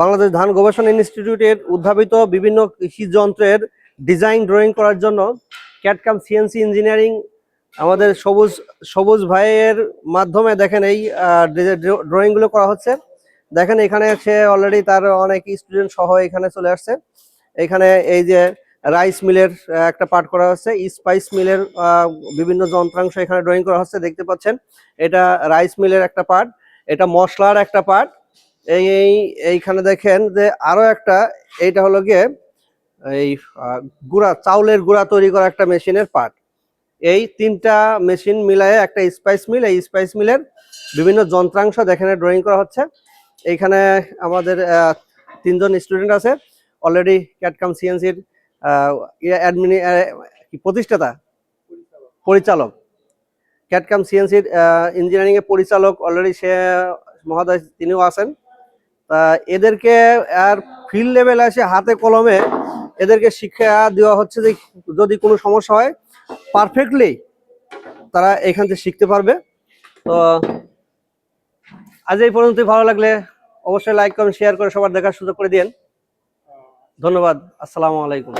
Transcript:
বাংলাদেশ ধান গবেষণা ইনস্টিটিউটের উদ্ভাবিত বিভিন্ন কৃষি যন্ত্রের ডিজাইন ড্রয়িং করার জন্য ক্যাটকাম সিএনসি ইঞ্জিনিয়ারিং আমাদের সবুজ সবুজ ভাইয়ের মাধ্যমে দেখেন এই ড্রয়িংগুলো করা হচ্ছে। দেখেন এখানে সে অলরেডি তার অনেক স্টুডেন্ট সহ এখানে চলে আসছে। এখানে এই যে রাইস মিলের একটা পার্ট করা হচ্ছে। স্পাইস মিলের বিভিন্ন যন্ত্রাংশ এখানে ড্রয়িং করা হচ্ছে, দেখতে পাচ্ছেন। এটা রাইস মিলের একটা পার্ট এটা মশলার একটা পার্ট এই এই, এইখানে দেখেন যে আরও একটা, এইটা হলো গিয়ে এই গুঁড়া, চাউলের গুঁড়া তৈরি করা একটা মেশিনের পার্ট এই তিনটা মেশিন মিলায়ে একটা স্পাইস মিল, এই স্পাইস মিলের বিভিন্ন যন্ত্রাংশ দেখেন, ড্রয়িং করা হচ্ছে। এইখানে আমাদের তিনজন স্টুডেন্ট আছে। অলরেডি ক্যাটকাম সিএনসির অ্যাডমিনি প্রতিষ্ঠাতা? পরিচালক। ক্যাটকাম সিএনসির ইঞ্জিনিয়ারিংয়ের পরিচালক, অলরেডি সে মহোদয়, তিনিও আছেন। তা এদেরকে আর ফিল্ড লেভেল এসে হাতে কলমে এদেরকে শিক্ষা দেওয়া হচ্ছে যে যদি কোনো সমস্যা হয় পারফেক্টলি তারা এখান থেকে শিখতে পারবে। তো আজ এই পর্যন্ত ভালো লাগলে অবশ্যই লাইক কমেন্ট শেয়ার করে সবার দেখার সুযোগ করে দিন ধন্যবাদ, আসসালামু আলাইকুম।